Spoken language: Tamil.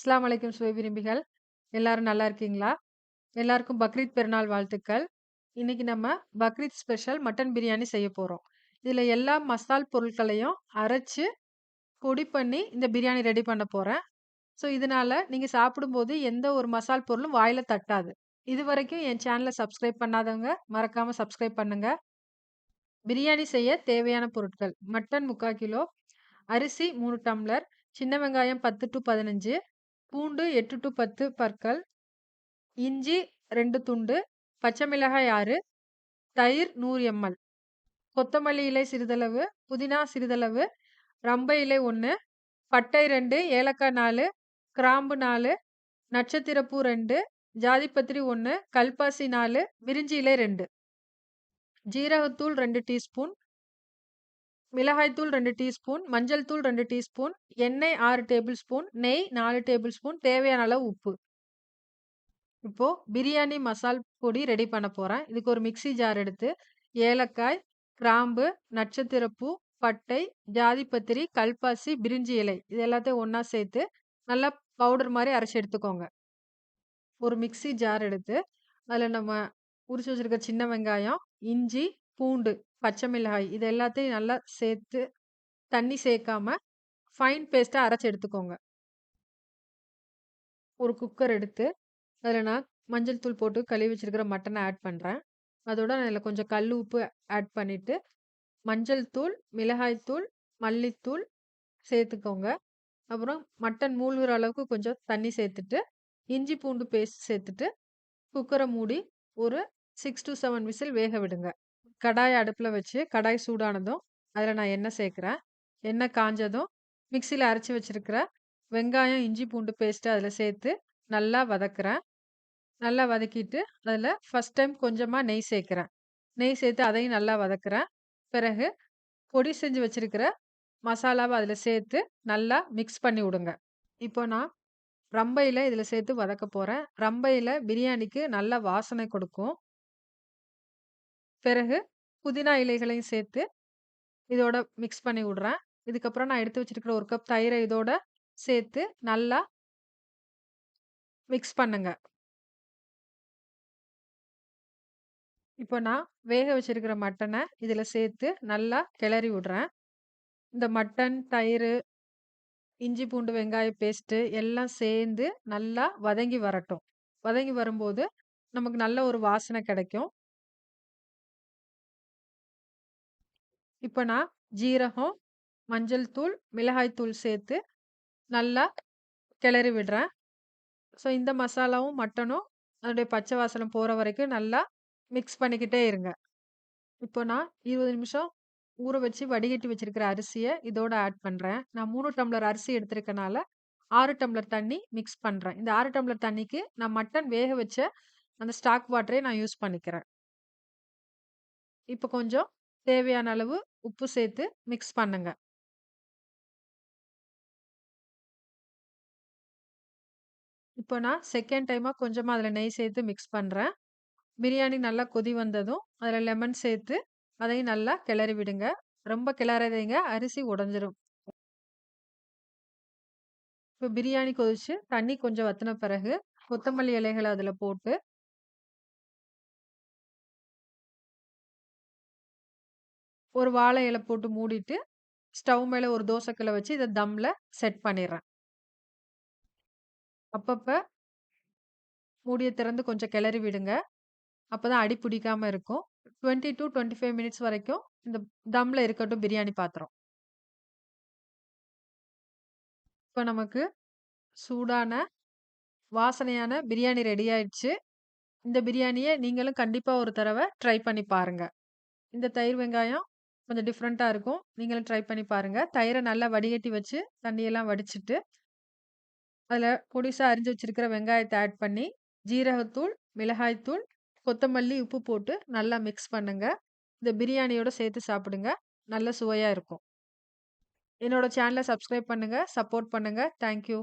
இஸ்லாம் அலைக்கும் சுவை விரும்பிகள். எல்லாரும் நல்லா இருக்கீங்களா? எல்லாருக்கும் பக்ரீத் பெருநாள் வாழ்த்துக்கள். இன்னைக்கு நம்ம பக்ரீத் ஸ்பெஷல் மட்டன் பிரியாணி செய்ய போகிறோம் இதில் எல்லா மசால் பொருட்களையும் அரைச்சு, பொடி பண்ணி இந்த பிரியாணி ரெடி பண்ண போகிறேன் ஸோ, இதனால் நீங்கள் சாப்பிடும்போது எந்த ஒரு மசால் பொருளும் வாயில் தட்டாது. இது வரைக்கும் என் சேனலை சப்ஸ்கிரைப் பண்ணாதவங்க, மறக்காமல் சப்ஸ்கிரைப் பண்ணுங்கள் பிரியாணி செய்ய தேவையான பொருட்கள்: மட்டன் 3/4 கிலோ, அரிசி மூணு டம்ளர், சின்ன வெங்காயம் பத்து டு பதினஞ்சு பூண்டு எட்டு டு பத்து பற்கள், இஞ்சி ரெண்டு துண்டு, பச்சை மிளகாய் ஆறு தயிர் நூறு எம்.எல். கொத்தமல்லி இலை சிறிதளவு, புதினா சிறிதளவு, ரம்பை இலை ஒன்று பட்டை ரெண்டு ஏலக்காய் நாலு கிராம்பு நாலு நட்சத்திரப்பூ ரெண்டு ஜாதிப்பத்திரி ஒன்று கல்பாசி நாலு விரிஞ்சி இலை ரெண்டு ஜீரகத்தூள் ரெண்டு டீஸ்பூன், மிளகாய்த்தூள் ரெண்டு டீஸ்பூன், மஞ்சள் தூள் ரெண்டு டீஸ்பூன், எண்ணெய் ஆறு டேபிள் ஸ்பூன், நெய் நாலு டேபிள் ஸ்பூன், தேவையான அளவு உப்பு. இப்போது பிரியாணி மசால் பொடி ரெடி பண்ண போகிறேன் இதுக்கு ஒரு மிக்ஸி ஜார் எடுத்து, ஏலக்காய், கிராம்பு, நட்சத்திரப்பூ, பட்டை, ஜாதிப்பத்திரி, கல்பாசி, பிரிஞ்சி இலை இது எல்லாத்தையும் ஒன்றா சேர்த்து, நல்லா பவுடர் மாதிரி அரைச்சி எடுத்துக்கோங்க. ஒரு மிக்ஸி ஜார் எடுத்து, அதில் நம்ம உரிச்சு வச்சுருக்க சின்ன வெங்காயம், இஞ்சி, பூண்டு, பச்சை மிளகாய் இது எல்லாத்தையும் நல்லா சேர்த்து, தண்ணி சேர்க்காம ஃபைன் பேஸ்ட்டாக அரைச்சி எடுத்துக்கோங்க. ஒரு குக்கர் எடுத்து, அதில் நான் மஞ்சள் தூள் போட்டு கழுவி வச்சுருக்கிற மட்டனை ஆட் பண்ணுறேன் அதோட அதுல கொஞ்சம் கல் உப்பு ஆட் பண்ணிவிட்டு மஞ்சள் தூள், மிளகாய் தூள், மல்லித்தூள் சேர்த்துக்கோங்க. அப்புறம் மட்டன் மூழ்கிற அளவுக்கு கொஞ்சம் தண்ணி சேர்த்துட்டு, இஞ்சி பூண்டு பேஸ்ட் சேர்த்துட்டு, குக்கரை மூடி ஒரு சிக்ஸ் டூ 7 விசில் வேக விடுங்க. கடாய் அடுப்பில் வச்சு, கடாய் சூடானதும், அதில் நான் எண்ணெய் சேர்க்குறேன் எண்ணெய் காஞ்சதும், மிக்சியில் அரைச்சி வச்சிருக்கிற வெங்காயம், இஞ்சி பூண்டு பேஸ்ட்டு அதில் சேர்த்து நல்லா வதக்குறேன். நல்லா வதக்கிட்டு, அதில் ஃபஸ்ட் டைம் கொஞ்சமாக நெய் சேர்க்குறேன் நெய் சேர்த்து அதையும் நல்லா வதக்குறேன். பிறகு பொடி செஞ்சு வச்சுருக்கிற மசாலாவை அதில் சேர்த்து நல்லா மிக்ஸ் பண்ணி விடுங்க. இப்போ நான் ரம்பையில் இதில் சேர்த்து வதக்க போகிறேன் ரம்பையில் பிரியாணிக்கு நல்ல வாசனை கொடுக்கும். பிறகு புதினா இலைகளையும் சேர்த்து, இதோட மிக்ஸ் பண்ணி விடுறேன். இதுக்கப்புறம் நான் எடுத்து வச்சிருக்கிற ஒரு கப் தயிரை இதோட சேர்த்து நல்லா மிக்ஸ் பண்ணுங்க. இப்போ நான் வேக வச்சிருக்கிற மட்டனை இதில் சேர்த்து நல்லா கிளறி விடுறேன். இந்த மட்டன், தயிர் இஞ்சி பூண்டு வெங்காய பேஸ்ட்டு எல்லாம் சேர்ந்து நல்லா வதங்கி வரட்டும். வதங்கி வரும்போது, நமக்கு நல்ல ஒரு வாசனை கிடைக்கும். இப்போ நான் ஜீரகம், மஞ்சள் தூள், மிளகாய் தூள் சேர்த்து நல்லா கிளறி விடுறேன். ஸோ, இந்த மசாலாவும், மட்டனும் அதோடைய பச்சை வாசனை போகிற வரைக்கும் நல்லா மிக்ஸ் பண்ணிக்கிட்டே இருங்க. இப்போ நான் 20 நிமிஷம் ஊற வச்சு வடிகட்டி வச்சிருக்கிற அரிசியை இதோட ஆட் பண்ணுறேன் நான் மூணு டம்ளர் அரிசி எடுத்திருக்கனால, ஆறு டம்ளர் தண்ணி மிக்ஸ் பண்ணுறேன் இந்த ஆறு டம்ளர் தண்ணிக்கு நான் மட்டன் வேக வச்ச அந்த ஸ்டாக் வாட்டரை நான் யூஸ் பண்ணிக்கிறேன். இப்போ கொஞ்சம் தேவையான அளவு உப்பு சேர்த்து மிக்ஸ் பண்ணுங்க. இப்போ நான் செகண்ட் டைமா கொஞ்சமா அதில் நெய் சேர்த்து மிக்ஸ் பண்றேன். பிரியாணி நல்லா கொதி வந்ததும், அதில் லெமன் சேர்த்து, அதையும் நல்லா கிளறி விடுங்க. ரொம்ப கிளறாதீங்க, அரிசி உடைஞ்சிரும். இப்போ பிரியாணி கொதிச்சு, தண்ணி கொஞ்சம் வத்தின பிறகு, கொத்தமல்லி இலைகள அதில் போட்டு ஒரு வாழை இலை போட்டு மூடிட்டு, ஸ்டவ் மேல ஒரு தோசைக்கல்லை வச்சு இத தம்ல செட் பண்ணிடுறேன் அப்பப்ப மூடிய திறந்து கொஞ்சம் கிளறி விடுங்க. அப்பதான் அடி பிடிக்காம இருக்கும். 20 டூ 25 மினிட்ஸ் வரைக்கும் இந்த தம்ல இருக்கட்டும் பிரியாணி பாத்திரம். இப்ப நமக்கு சூடான, வாசனையான பிரியாணி ரெடி ஆயிடுச்சு. இந்த பிரியாணிய நீங்களும் கண்டிப்பா ஒரு தடவ ட்ரை பண்ணி பாருங்க. இந்த தயிர் வெங்காயம் கொஞ்சம் டிஃப்ரெண்ட்டாக இருக்கும். நீங்களும் ட்ரை பண்ணி பாருங்கள் தயிரை நல்லா வடிகட்டி வச்சு, தண்ணியெல்லாம் வடிச்சிட்டு அதில் பொடிசாக அரிஞ்சு வச்சுருக்கிற வெங்காயத்தை ஆட் பண்ணி, ஜீரகத்தூள், மிளகாய் தூள், கொத்தமல்லி, உப்பு போட்டு நல்லா மிக்ஸ் பண்ணுங்கள் இந்த பிரியாணியோட சேர்த்து சாப்பிடுங்க. நல்ல சுவையாக இருக்கும். என்னோடய சேனலை சப்ஸ்கிரைப் பண்ணுங்கள் சப்போர்ட் பண்ணுங்கள் தேங்க் யூ.